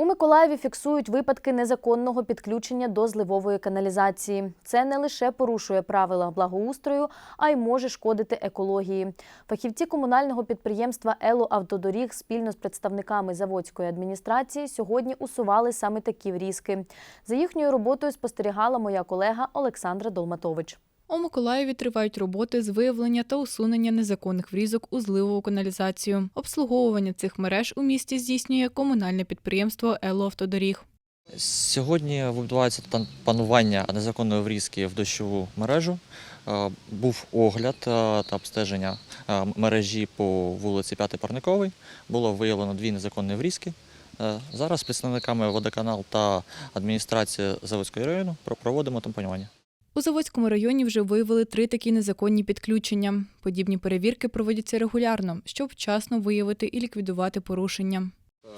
У Миколаєві фіксують випадки незаконного підключення до зливової каналізації. Це не лише порушує правила благоустрою, а й може шкодити екології. Фахівці комунального підприємства Ело Автодоріг спільно з представниками заводської адміністрації сьогодні усували саме такі врізки. За їхньою роботою спостерігала моя колега Олександра Долматович. У Миколаєві тривають роботи з виявлення та усунення незаконних врізок у зливову каналізацію. Обслуговування цих мереж у місті здійснює комунальне підприємство Ело Автодоріг. Сьогодні відбувається пан- панування незаконної врізки в дощову мережу. Е, Був огляд е, та обстеження е, мережі по вулиці П'ятий Парниковий. Було виявлено дві незаконні врізки. Зараз з представниками водоканал та адміністрації Заводського району про- проводимо там панування. У Заводському районі вже виявили три такі незаконні підключення. Подібні перевірки проводяться регулярно, щоб вчасно виявити і ліквідувати порушення.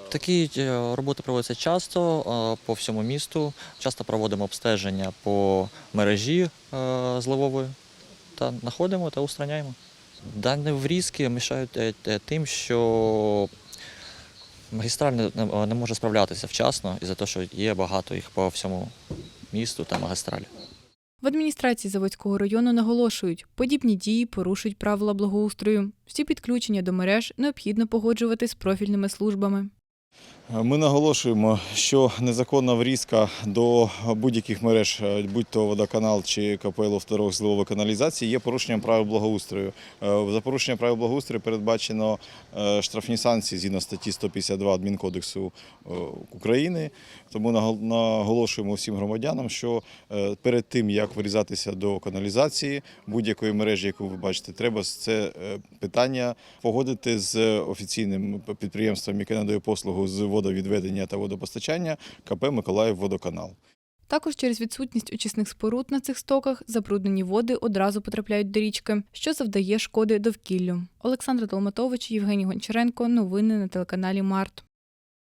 Такі е, роботи проводяться часто е, по всьому місту. Часто проводимо обстеження по мережі е, зливової та знаходимо та устраняємо. Дані врізки мішають тим, що магістраль не, може справлятися вчасно із-за того, що є багато їх по всьому місту та магістралі. В адміністрації Заводського району наголошують, подібні дії порушують правила благоустрою. Всі підключення до мереж необхідно погоджувати з профільними службами. Ми наголошуємо, що незаконна врізка до будь-яких мереж, е, будь то водоканал чи КПЛ второго зливової каналізації, є порушенням правил благоустрою. Е, За порушення правил благоустрою передбачено е, штрафні санкції згідно статті 152 Адмінкодексу України. Тому нагол- наголошуємо всім громадянам, що перед тим як вирізатися до каналізації будь-якої мережі, яку ви бачите, треба це питання погодити з офіційним підприємством, яке надає послугу з водовідведення та водопостачання КП Миколаївводоканал. Також через відсутність очисних споруд на цих стоках забруднені води одразу потрапляють до річки, що завдає шкоди довкіллю. Олександр Долматович, Євгеній Гончаренко. Новини на телеканалі Март.